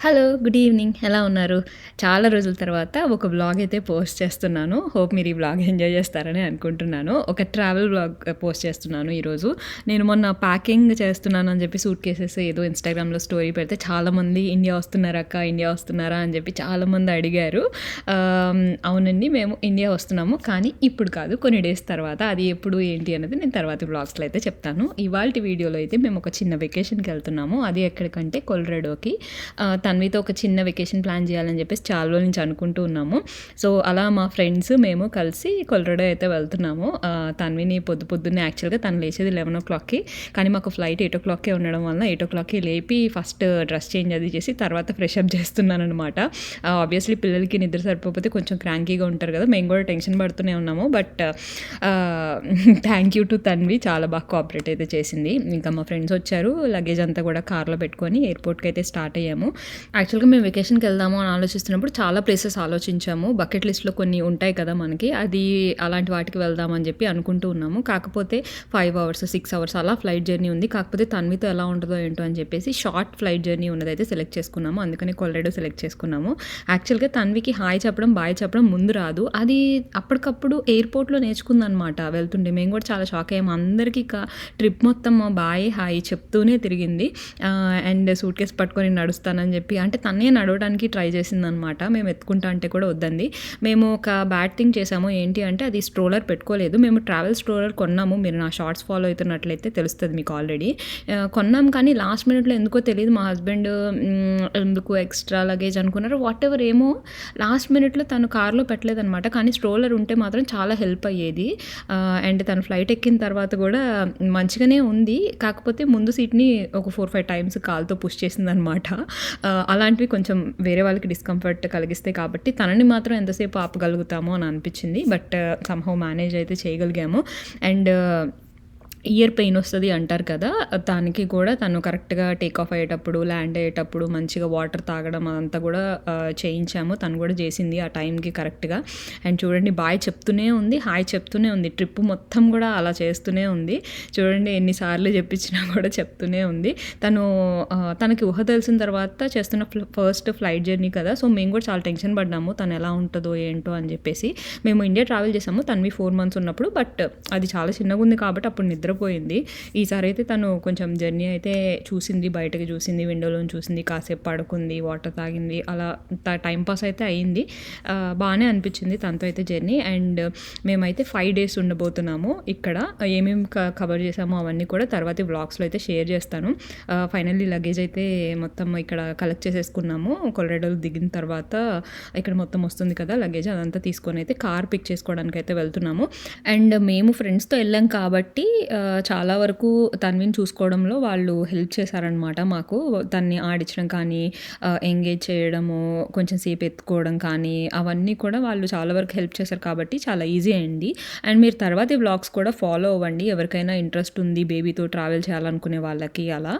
Hello good evening. ఎలా ఉన్నారు? చాలా రోజుల తర్వాత ఒక బ్లాగ్ అయితే పోస్ట్ చేస్తున్నాను. హోప్ మీరు ఈ వ్లాగ్ ఎంజాయ్ చేస్తారని అనుకుంటున్నాను. ఒక ట్రావెల్ బ్లాగ్ పోస్ట్ చేస్తున్నాను ఈరోజు. నేను మొన్న ప్యాకింగ్ చేస్తున్నాను అని చెప్పి సూట్ కేసెస్ ఏదో ఇన్స్టాగ్రామ్లో స్టోరీ పెడితే చాలామంది ఇండియా వస్తున్నారా అక్క? ఇండియా వస్తున్నారా? అని చెప్పి చాలామంది అడిగారు. అవునండి మేము ఇండియా వస్తున్నాము. కానీ ఇప్పుడు కాదు కొన్ని డేస్ తర్వాత. అది ఎప్పుడు ఏంటి అనేది నేను తర్వాత బ్లాగ్స్లో అయితే చెప్తాను. ఇవాళ వీడియోలో అయితే మేము ఒక చిన్న వెకేషన్కి వెళ్తున్నాము. అది ఎక్కడికంటే కొల్రెడోకి. తన్వితో ఒక చిన్న వెకేషన్ ప్లాన్ చేయాలని చెప్పేసి చాలా రోజుల నుంచి అనుకుంటూ ఉన్నాము. సో అలా మా ఫ్రెండ్స్ మేము కలిసి కొల్రెడో అయితే వెళ్తున్నాము. తన్విని పొద్దు పొద్దున్నే యాక్చువల్గా తను లేచేది లెవెన్ ఓ క్లాక్కి కానీ మాకు ఫ్లైట్ ఎయిట్ ఓ క్లాక్కే ఉండడం వల్ల ఎయిట్ ఓ క్లాక్కి లేపి ఫస్ట్ డ్రెస్ చేంజ్ అది చేసి తర్వాత ఫ్రెష్ అప్ చేస్తున్నాను అనమాట ఆబ్వియస్లీ పిల్లలకి నిద్ర సరిపోతే కొంచెం క్రాంకీగా ఉంటారు కదా. మేము కూడా టెన్షన్ పడుతూనే ఉన్నాము. But thank you to Tanvi చాలా బాగా కోఆపరేట్ అయితే చేసింది. ఇంకా మా ఫ్రెండ్స్ వచ్చారు. లగేజ్ అంతా కూడా కార్లో పెట్టుకొని ఎయిర్పోర్ట్కి అయితే స్టార్ట్ అయ్యాము. యాక్చువల్గా మేము వెకేషన్కి వెళ్దాము అని ఆలోచిస్తున్నప్పుడు చాలా ప్లేసెస్ ఆలోచించాము. బకెట్ లిస్ట్లో కొన్ని ఉంటాయి కదా మనకి. అది అలాంటి వాటికి వెళ్దామని చెప్పి అనుకుంటూ ఉన్నాము. కాకపోతే ఫైవ్ అవర్స్ సిక్స్ అవర్స్ అలా ఫ్లైట్ జర్నీ ఉంది. కాకపోతే తన్వితో ఎలా ఉంటుందో ఏంటో అని చెప్పేసి షార్ట్ ఫ్లైట్ జర్నీ ఉన్నదైతే సెలెక్ట్ చేసుకున్నాము. అందుకని కొల్రెడో సెలెక్ట్ చేసుకున్నాము. యాక్చువల్గా తన్వికి హాయ్ చెప్పడం బాయ్ చెప్పడం ముందు రాదు. అది అప్పటికప్పుడు ఎయిర్పోర్ట్లో నేర్చుకుందనమాట వెళ్తుండే మేము కూడా చాలా షాక్ అయ్యాము. అందరికీ ట్రిప్ మొత్తం బాయ్ హాయ్ చెప్తూనే తిరిగింది. అండ్ సూట్ కేసు పట్టుకొని నడుస్తానని చెప్పి అంటే తనే నడవడానికి ట్రై చేసిందనమాట. మేము ఎత్తుకుంటా అంటే కూడా వద్దంది. మేము ఒక బ్యాడ్ థింగ్ చేసాము. ఏంటి అంటే అది స్ట్రోలర్ పెట్టుకోలేదు. మేము ట్రావెల్ స్ట్రోలర్ కొన్నాము. మీరు నా షార్ట్స్ ఫాలో అవుతున్నట్లయితే తెలుస్తుంది మీకు ఆల్రెడీ. కొన్నాం కానీ లాస్ట్ మినిట్లో ఎందుకో తెలియదు. మా హస్బెండ్ ఎందుకు ఎక్స్ట్రా లగేజ్ అనుకున్నారు వాట్ ఎవర్ ఏమో లాస్ట్ మినిట్లో తను కార్లో పెట్టలేదనమాట. కానీ స్ట్రోలర్ ఉంటే మాత్రం చాలా హెల్ప్ అయ్యేది. అండ్ తను ఫ్లైట్ ఎక్కిన తర్వాత కూడా మంచిగానే ఉంది. కాకపోతే ముందు సీట్ని ఒక ఫోర్ ఫైవ్ టైమ్స్ కాల్తో పుష్ చేసిందనమాట. అలాంటివి కొంచెం వేరే వాళ్ళకి డిస్కంఫర్ట్ కలిగిస్తాయి కాబట్టి తనని మాత్రం ఎంతసేపు ఆపగలుగుతామో అని అనిపించింది. బట్ సంహౌ మేనేజ్ అయితే చేయగలిగాము. అండ్ ఇయర్ పెయిన్ వస్తుంది అంటారు కదా దానికి కూడా తను కరెక్ట్గా టేక్ ఆఫ్ అయ్యేటప్పుడు ల్యాండ్ అయ్యేటప్పుడు మంచిగా వాటర్ తాగడం అదంతా కూడా చేయించాము. తను కూడా చేసింది ఆ టైంకి కరెక్ట్గా. అండ్ చూడండి బాయ్ చెప్తూనే ఉంది హాయ్ చెప్తూనే ఉంది ట్రిప్ మొత్తం కూడా అలా చేస్తూనే ఉంది. చూడండి ఎన్నిసార్లు చెప్పించినా కూడా చెప్తూనే ఉంది. తను తనకి ఊహ తెలిసిన తర్వాత చేస్తున్న ఫస్ట్ ఫ్లైట్ జర్నీ కదా సో మేము కూడా చాలా టెన్షన్ పడ్డాము తను ఎలా ఉంటుందో ఏంటో అని చెప్పేసి. మేము ఇండియా ట్రావెల్ చేసాము తనవి ఫోర్ మంత్స్ ఉన్నప్పుడు బట్ అది చాలా చిన్నగా ఉంది కాబట్టి అప్పుడు నిద్ర నిద్రపోయింది. ఈసారి అయితే తను కొంచెం జర్నీ అయితే చూసింది బయటకు చూసింది విండోలో చూసింది కాసేపు పడుకుంది వాటర్ తాగింది అలా టైం పాస్ అయితే అయ్యింది బాగానే అనిపించింది తనతో అయితే జర్నీ. అండ్ మేమైతే ఫైవ్ డేస్ ఉండబోతున్నాము ఇక్కడ. ఏమేమి కవర్ చేసామో అవన్నీ కూడా తర్వాత వ్లాగ్స్లో అయితే షేర్ చేస్తాను. ఫైనల్లీ లగేజ్ అయితే మొత్తం ఇక్కడ కలెక్ట్ చేసేసుకున్నాము. కొలరెడోలు దిగిన తర్వాత ఇక్కడ మొత్తం వస్తుంది కదా లగేజ్ అదంతా తీసుకొని అయితే కార్ పిక్ చేసుకోవడానికి అయితే వెళ్తున్నాము. అండ్ మేము ఫ్రెండ్స్తో వెళ్ళాం కాబట్టి చాలా వరకు తన్విని చూసుకోవడంలో వాళ్ళు హెల్ప్ చేశారనమాట మాకు. తన్ని ఆడించడం కానీ ఎంగేజ్ చేయడము కొంచెం సేపు ఎత్తుకోవడం కానీ అవన్నీ కూడా వాళ్ళు చాలా వరకు హెల్ప్ చేశారు కాబట్టి చాలా ఈజీ అయింది. అండ్ మీరు తర్వాతి బ్లాగ్స్ కూడా ఫాలో అవ్వండి. ఎవరికైనా ఇంట్రెస్ట్ ఉంది బేబీతో ట్రావెల్ చేయాలనుకునే వాళ్ళకి అలా.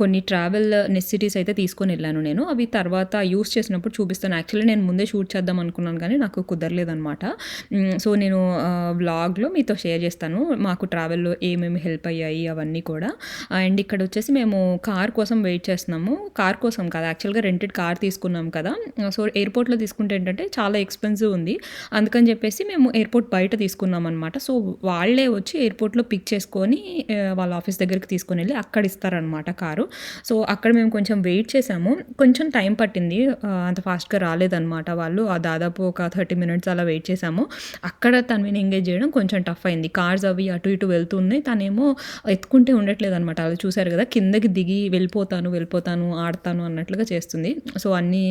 కొన్ని ట్రావెల్ నెసిటీస్ అయితే తీసుకొని వెళ్ళాను నేను. అవి తర్వాత యూస్ చేసినప్పుడు చూపిస్తాను. యాక్చువల్లీ నేను ముందే షూట్ చేద్దాం అనుకున్నాను కానీ నాకు కుదరలేదనమాట సో నేను వ్లాగ్లో మీతో షేర్ చేస్తాను. మాకు ట్రావెల్లో ఏమేమి హెల్ప్ అయ్యాయి అవన్నీ కూడా. అండ్ ఇక్కడ వచ్చేసి మేము కార్ కోసం వెయిట్ చేస్తున్నాము. కార్ కోసం కదా యాక్చువల్గా రెంటెడ్ కార్ తీసుకున్నాం కదా. సో ఎయిర్పోర్ట్లో తీసుకుంటే ఏంటంటే చాలా ఎక్స్పెన్సివ్ ఉంది. అందుకని చెప్పేసి మేము ఎయిర్పోర్ట్ బయట తీసుకున్నాం అనమాట సో వాళ్ళే వచ్చి ఎయిర్పోర్ట్లో పిక్ చేసుకొని వాళ్ళ ఆఫీస్ దగ్గరికి తీసుకొని వెళ్ళి అక్కడ ఇస్తారనమాట కారు. సో అక్కడ మేము కొంచెం వెయిట్ చేసాము కొంచెం టైం పట్టింది. అంత ఫాస్ట్గా రాలేదన్నమాట వాళ్ళు. ఆ దాదాపు ఒక థర్టీ మినిట్స్ అలా వెయిట్ చేసాము అక్కడ తనవిని ఎంగేజ్ చేయడం కొంచెం టఫ్ అయింది. కార్స్ అవి అటు ఇటు వెళ్తున్న వెళ్తున్నాయి తనేమో ఎత్తుకుంటే ఉండట్లేదు అనమాట వాళ్ళు చూశారు కదా కిందకి దిగి వెళ్ళిపోతాను వెళ్ళిపోతాను ఆడతాను అన్నట్లుగా చేస్తుంది. సో అన్ని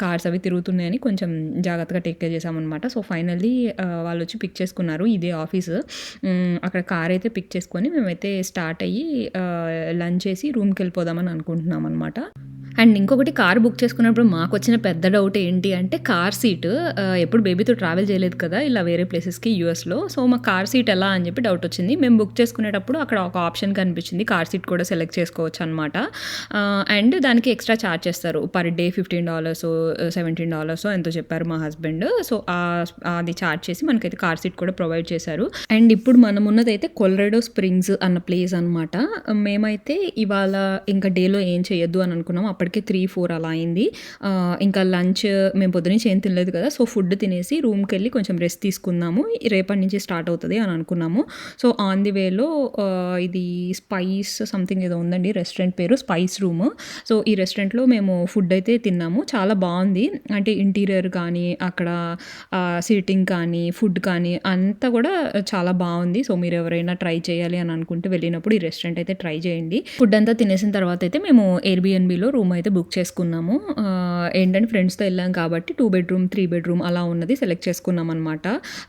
కార్స్ అవి తిరుగుతున్నాయని కొంచెం జాగ్రత్తగా టేక్ కేర్ చేసామన్నమాట సో ఫైనల్లీ వాళ్ళు వచ్చి పిక్ చేసుకున్నారు ఇదే ఆఫీస్. అక్కడ కార్ అయితే పిక్ చేసుకొని మేమైతే స్టార్ట్ అయ్యి లంచ్ చేసి రూమ్కి వెళ్ళిపోదామని అనుకుంటున్నాం అనమాట అండ్ ఇంకొకటి కార్ బుక్ చేసుకున్నప్పుడు మాకు వచ్చిన పెద్ద డౌట్ ఏంటి అంటే కార్ సీట్ ఎప్పుడు బేబీతో ట్రావెల్ చేయలేదు కదా ఇలా వేరే ప్లేసెస్కి యూఎస్లో. సో మా కార్ సీట్ ఎలా అని చెప్పి డౌట్ వచ్చింది. మేము బుక్ చేసుకునేటప్పుడు అక్కడ ఒక ఆప్షన్ కనిపించింది కార్ సీట్ కూడా సెలెక్ట్ చేసుకోవచ్చు అనమాట అండ్ దానికి ఎక్స్ట్రా ఛార్జ్ చేస్తారు. Per day fifteen dollars seventeen dollars ఎంతో చెప్పారు మా హస్బెండ్. సో అది ఛార్జ్ చేసి మనకైతే కార్ సీట్ కూడా ప్రొవైడ్ చేశారు. అండ్ ఇప్పుడు మనం ఉన్నదైతే కొలరెడో స్ప్రింగ్స్ అన్న ప్లేస్ అనమాట మేమైతే ఇవాళ ఇంకా డేలో ఏం చేయొద్దు అని అనుకున్నాం. అప్పటికే త్రీ ఫోర్ అలా అయింది. ఇంకా లంచ్ మేము పొద్దునుంచి ఏం తినలేదు కదా సో ఫుడ్ తినేసి రూమ్కి వెళ్ళి కొంచెం రెస్ట్ తీసుకుందాము. రేపటి నుంచి స్టార్ట్ అవుతుంది అని అనుకున్నాము. సో ఆన్ ది వేలో ఇది స్పైస్ సంథింగ్ ఏదో ఉందండి రెస్టారెంట్ పేరు స్పైస్ రూమ్ సో ఈ రెస్టారెంట్లో మేము ఫుడ్ అయితే తిన్నాము. చాలా బాగుంది. అంటే ఇంటీరియర్ కానీ అక్కడ సీటింగ్ కానీ ఫుడ్ కానీ అంతా కూడా చాలా బాగుంది. సో మీరు ఎవరైనా ట్రై చేయాలి అని అనుకుంటే వెళ్ళినప్పుడు ఈ రెస్టారెంట్ అయితే ట్రై చేయండి. ఫుడ్ అంతా తినేసిన తర్వాత అయితే మేము ఎయిర్బిఎన్బిలో రూమ్ అయితే బుక్ చేసుకున్నాము. ఏంటంటే ఫ్రెండ్స్తో వెళ్ళాం కాబట్టి టూ బెడ్రూమ్ త్రీ బెడ్రూమ్ అలా ఉన్నది సెలెక్ట్ చేసుకున్నాం అనమాట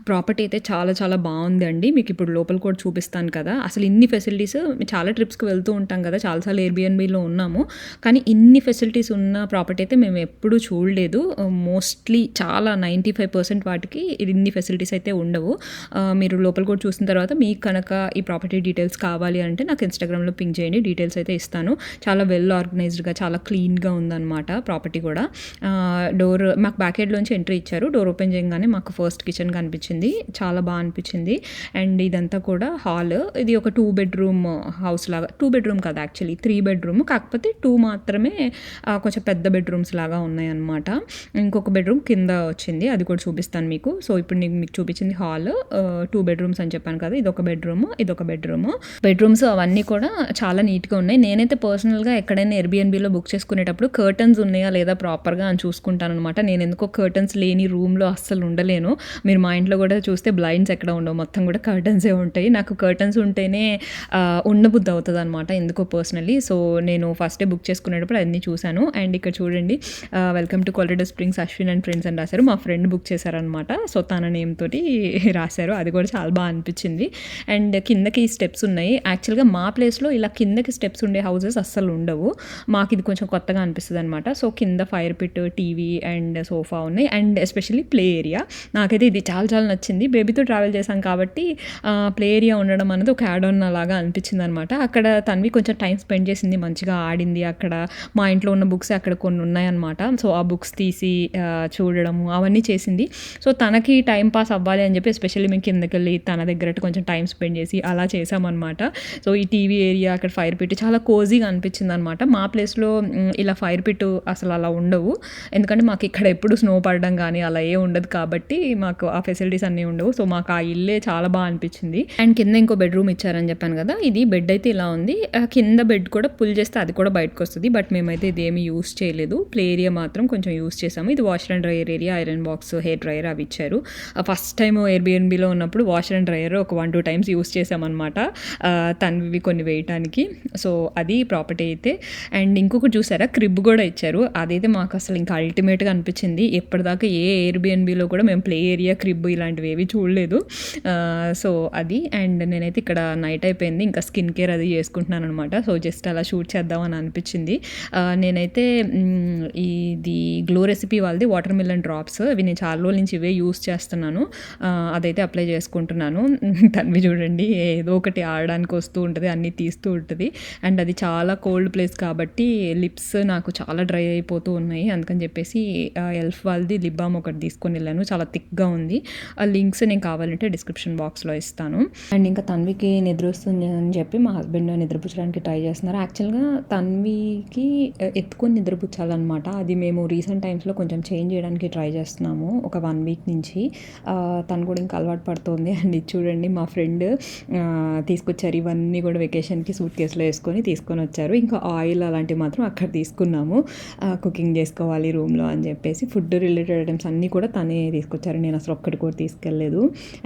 ప్రాపర్టీ అయితే చాలా చాలా బాగుంది అండి మీకు ఇప్పుడు లోపల కూడా చూపిస్తాను కదా. అసలు ఇన్ని ఫెసిలిటీస్ చాలా ట్రిప్స్కి వెళ్తూ ఉంటాం కదా. చాలాసార్లు ఎయిర్బిఎన్బిలో ఉన్నాము. కానీ ఇన్ని ఫెసిలిటీస్ ఉన్న ప్రాపర్టీ అయితే మేము ఎప్పుడూ చూడలేదు. మోస్ట్లీ చాలా నైంటీ ఫైవ్ పర్సెంట్ వాటికి ఇన్ని ఫెసిలిటీస్ అయితే ఉండవు. మీరు లోపల కూడా చూసిన తర్వాత మీకు కనుక ఈ ప్రాపర్టీ డీటెయిల్స్ కావాలి అంటే నాకు ఇన్స్టాగ్రామ్లో పింక్ చేయండి. డీటెయిల్స్ అయితే ఇస్తాను. చాలా వెల్ ఆర్గనైజ్డ్గా చాలా క్లీన్గా ఉందన్నమాట ప్రాపర్టీ కూడా. డోర్ మాకు బ్యాక్ ఎంట్రీ ఇచ్చారు. డోర్ ఓపెన్ చేయగానే మాకు ఫస్ట్ కిచెన్ కనిపించింది. చాలా బాగా అనిపించింది. అండ్ ఇదంతా కూడా హాల్. ఇది ఒక టూ బెడ్రూమ్ హౌస్ లాగా టూ బెడ్రూమ్ కదా యాక్చువల్లీ త్రీ బెడ్రూమ్. కాకపోతే టూ మాత్రమే కొంచెం పెద్ద బెడ్రూమ్స్ లాగా ఉన్నాయన్నమాట. ఇంకొక బెడ్రూమ్ కింద వచ్చింది. అది కూడా చూపిస్తాను మీకు. సో ఇప్పుడు నేను మీకు చూపించింది హాల్. టూ బెడ్రూమ్స్ అని చెప్పాను కదా ఇది ఒక బెడ్రూమ్ ఇది ఒక బెడ్రూమ్. బెడ్రూమ్స్ అవన్నీ కూడా చాలా నీట్గా ఉన్నాయి. నేనైతే పర్సనల్గా ఎక్కడైనా ఎయిర్బిఎన్బిలో బుక్ చేసి చేసుకునేటప్పుడు కర్టన్స్ ఉన్నాయా లేదా ప్రాపర్గా అని చూసుకుంటాను అనమాట నేను ఎందుకో కర్టన్స్ లేని రూమ్లో అస్సలు ఉండలేను. మీరు మా ఇంట్లో కూడా చూస్తే బ్లైండ్స్ ఎక్కడ ఉండవు. మొత్తం కూడా కర్టన్సే ఉంటాయి. నాకు కర్టన్స్ ఉంటేనే ఉండబుద్ధి అవుతుంది అనమాట ఎందుకో పర్సనలీ సో నేను ఫస్ట్ బుక్ చేసుకునేటప్పుడు అన్నీ చూశాను. అండ్ ఇక్కడ చూడండి welcome to Colorado Springs Ashwin and friends అని రాశారు. మా ఫ్రెండ్ బుక్ చేశారనమాట సో తన నేమ్ తోటి రాశారు. అది కూడా చాలా బాగా అనిపించింది. అండ్ కిందకి స్టెప్స్ ఉన్నాయి. యాక్చువల్గా మా ప్లేస్లో ఇలా కిందకి స్టెప్స్ ఉండే హౌసెస్ అస్సలు ఉండవు. మాకు ఇది కొంచెం కొత్తగా అనిపిస్తుంది అనమాట సో కింద fire pit TV and sofa ఉన్నాయి. And especially play area. నాకైతే ఇది చాలా చాలా నచ్చింది. బేబీతో ట్రావెల్ చేశాం కాబట్టి ప్లే ఏరియా ఉండడం అనేది ఒక యాడ్ ఆన్ లాగా అనిపించింది అనమాట అక్కడ తన్వి కొంచెం టైం స్పెండ్ చేసింది. మంచిగా ఆడింది అక్కడ. మా ఇంట్లో ఉన్న బుక్స్ అక్కడ కొన్ని ఉన్నాయన్నమాట. సో ఆ బుక్స్ తీసి చూడడము అవన్నీ చేసింది. సో తనకి టైం పాస్ అవ్వాలి అని చెప్పి ఎస్పెషల్లీ మేము కిందకి వెళ్ళి తన దగ్గర కొంచెం టైం స్పెండ్ చేసి అలా చేసామన్నమాట సో ఈ టీవీ ఏరియా అక్కడ ఫైర్ పిట్ చాలా కోజీగా అనిపించింది అనమాట మా ప్లేస్లో ఇలా ఫైర్ పిట్ అసలు అలా ఉండవు. ఎందుకంటే మాకు ఇక్కడ ఎప్పుడు స్నో పడడం కానీ అలా ఏ ఉండదు కాబట్టి మాకు ఆ ఫెసిలిటీస్ అన్నీ ఉండవు. సో మాకు ఆ ఇల్లే చాలా బాగా అనిపించింది. అండ్ కింద ఇంకో బెడ్రూమ్ ఇచ్చారని చెప్పాను కదా ఇది బెడ్ అయితే ఇలా ఉంది. కింద బెడ్ కూడా పుల్ చేస్తే అది కూడా బయటకు వస్తుంది. బట్ మేమైతే ఇది ఏమీ యూస్ చేయలేదు. ప్లే ఏరియా మాత్రం కొంచెం యూస్ చేసాము. ఇది washer and dryer area. Iron box hair dryer అవి ఇచ్చారు. ఫస్ట్ టైం ఎయిర్బిఎన్బిలో ఉన్నప్పుడు వాషర్ అండ్ డ్రయర్ ఒక వన్ టూ టైమ్స్ యూస్ చేసామన్నమాట. తనవి కొన్ని వేయటానికి. సో అది ప్రాపర్టీ అయితే. అండ్ ఇంకొకటి చూసారా? క్రిబ్ కూడా ఇచ్చారు. అదైతే మాకు అసలు ఇంకా అల్టిమేట్గా అనిపించింది. ఎప్పటిదాకా ఏ ఎయిర్బిఎన్బిలో కూడా మేము ప్లే ఏరియా క్రిబ్ ఇలాంటివి ఏవి చూడలేదు. సో అది. అండ్ నేనైతే ఇక్కడ నైట్ అయిపోయింది. ఇంకా స్కిన్ కేర్ అది చేసుకుంటున్నాను అనమాట సో జస్ట్ అలా షూట్ చేద్దామని అనిపించింది. నేనైతే ఇది గ్లో రెసిపీ వాళ్ళది వాటర్ మిలన్ డ్రాప్స్ ఇవి నేను చాలా రోజుల నుంచి ఇవే యూస్ చేస్తున్నాను. అదైతే అప్లై చేసుకుంటున్నాను. తన్వి చూడండి ఏదో ఒకటి ఆడడానికి వస్తూ ఉంటుంది అన్నీ తీస్తూ ఉంటుంది. అండ్ అది చాలా కోల్డ్ ప్లేస్ కాబట్టి లిప్స్ నాకు చాలా డ్రై అయిపోతూ ఉన్నాయి. అందుకని చెప్పేసి ఎల్ఫ్ వాళ్ళది లిప్ బామ్ ఒకటి తీసుకొని వెళ్ళాను. చాలా థిక్గా ఉంది. ఆ లింక్స్ నేను కావాలంటే డిస్క్రిప్షన్ బాక్స్లో ఇస్తాను. అండ్ ఇంకా తన్వికి నిద్ర వస్తుంది అని చెప్పి మా హస్బెండ్ నిద్రపుచ్చడానికి ట్రై చేస్తున్నారు. యాక్చువల్గా తన్వికి ఎత్తుకొని నిద్రపుచ్చాలన్నమాట. అది మేము రీసెంట్ టైమ్స్లో కొంచెం చేంజ్ చేయడానికి ట్రై చేస్తున్నాము. ఒక వన్ వీక్ నుంచి. తను కూడా ఇంకా అలవాటు పడుతుంది. అండ్ ఇది చూడండి మా ఫ్రెండ్ తీసుకొచ్చారు. ఇవన్నీ కూడా వెకేషన్కి సూట్ కేసులో వేసుకొని తీసుకొని వచ్చారు ఇంకా ఆయిల్ అలాంటివి మాత్రం అక్కడ తీసుకున్నాము. కుకింగ్ చేసుకోవాలి రూమ్లో అని చెప్పేసి ఫుడ్ రిలేటెడ్ ఐటమ్స్ అన్నీ కూడా తనే తీసుకొచ్చారు. నేను అసలు ఒక్కటి కూడా తీసుకెళ్ళలేదు.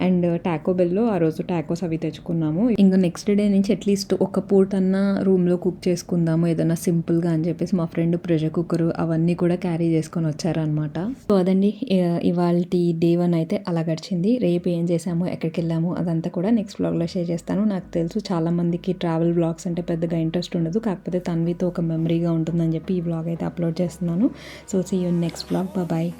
అండ్ టాకో బెల్లో ఆ రోజు టాకోస్ అవి తెచ్చుకున్నాము. ఇంకా నెక్స్ట్ డే నుంచి అట్లీస్ట్ ఒక పూట అన్న రూమ్లో కుక్ చేసుకుందాము ఏదైనా సింపుల్గా అని చెప్పేసి మా ఫ్రెండ్ ప్రెషర్ కుక్కర్ అవన్నీ కూడా క్యారీ చేసుకొని వచ్చారనమాట సో అదండి. ఇవాళ డే వన్ అయితే అలా గడిచింది. రేపు ఏం చేసాము ఎక్కడికి వెళ్ళాము అదంతా కూడా నెక్స్ట్ బ్లాగ్లో షేర్ చేస్తాను. నాకు తెలుసు చాలా మందికి ట్రావెల్ బ్లాగ్స్ అంటే పెద్దగా ఇంట్రెస్ట్ ఉండదు. కాకపోతే తన్వితో ఒక మెమరీగా ఉంటుందని చెప్పి ఈ బ్లాగ్ అయితే అప్లోడ్ చేస్తున్నాను. So see you next blog bye